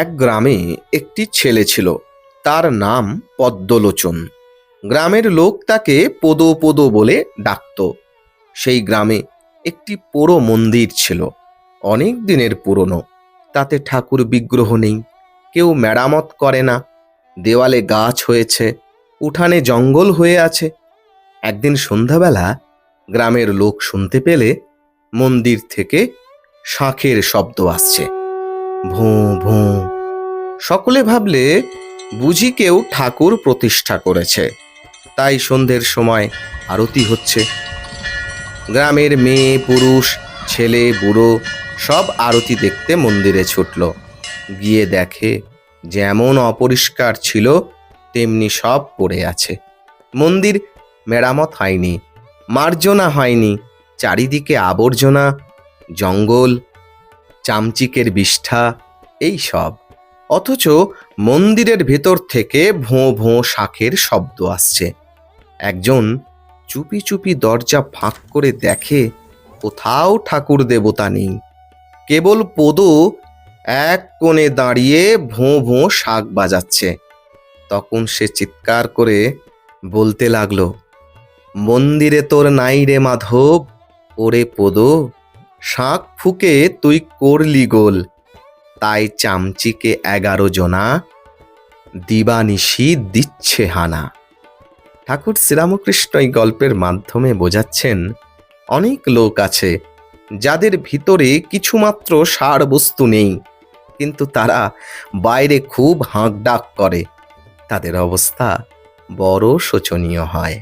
এক গ্রামে একটি ছেলে ছিল। তার নাম পদ্মলোচন। গ্রামের লোক তাকে পদো পদো বলে ডাকত। সেই গ্রামে একটি পোড়ো মন্দির ছিল। অনেক দিনের পুরনো। তাতে ঠাকুর বিগ্রহ নেই। কেউ মেরামত করে না। দেওয়ালে গাছ হয়েছে। উঠানে জঙ্গল হয়ে আছে। একদিন সন্ধ্যাবেলা গ্রামের লোক শুনতে পেলে মন্দির থেকে শাঁখের শব্দ আসছে। ভোঁ ভোঁ। সকলে ভাবলে বুঝি কেউ ঠাকুর প্রতিষ্ঠা করেছে। তাই সন্ধ্যের সময় আরতি হচ্ছে। গ্রামের মেয়ে, পুরুষ, ছেলে, বুড়ো সব আরতি দেখতে মন্দিরে ছুটল। গিয়ে দেখে যেমন অপরিষ্কার ছিল, তেমনি সব পড়ে আছে। মন্দির মেরামত হয়নি, মার্জনা হয়নি, চারিদিকে আবর্জনা, জঙ্গল, চামচিকের বিষ্ঠা এই সব। অথচ মন্দিরের ভেতর থেকে ভোঁ ভোঁ শাঁখের শব্দ আসছে। একজন চুপি চুপি দরজা ফাঁক করে দেখে, কোথাও ঠাকুর দেবতা নেই। কেবল পদু এক কোণে দাঁড়িয়ে ভোঁ ভোঁ শাক বাজাচ্ছে। তখন সে চিৎকার করে বলতে লাগল, মন্দিরে তোর নাই রে মাধব, ওরে পদো, শাঁখ ফুকে তুই করলি গোল। তাই চামচিকে এগারো জনা দিবানিশি দিচ্ছে হানা। ঠাকুর শ্রীরামকৃষ্ণ এই গল্পের মাধ্যমে বোঝাচ্ছেন, অনেক লোক আছে যাদের ভিতরে কিছুমাত্র সার বস্তু নেই, কিন্তু তারা বাইরে খুব হাঁকডাক করে। তাদের অবস্থা বড় শোচনীয় হয়।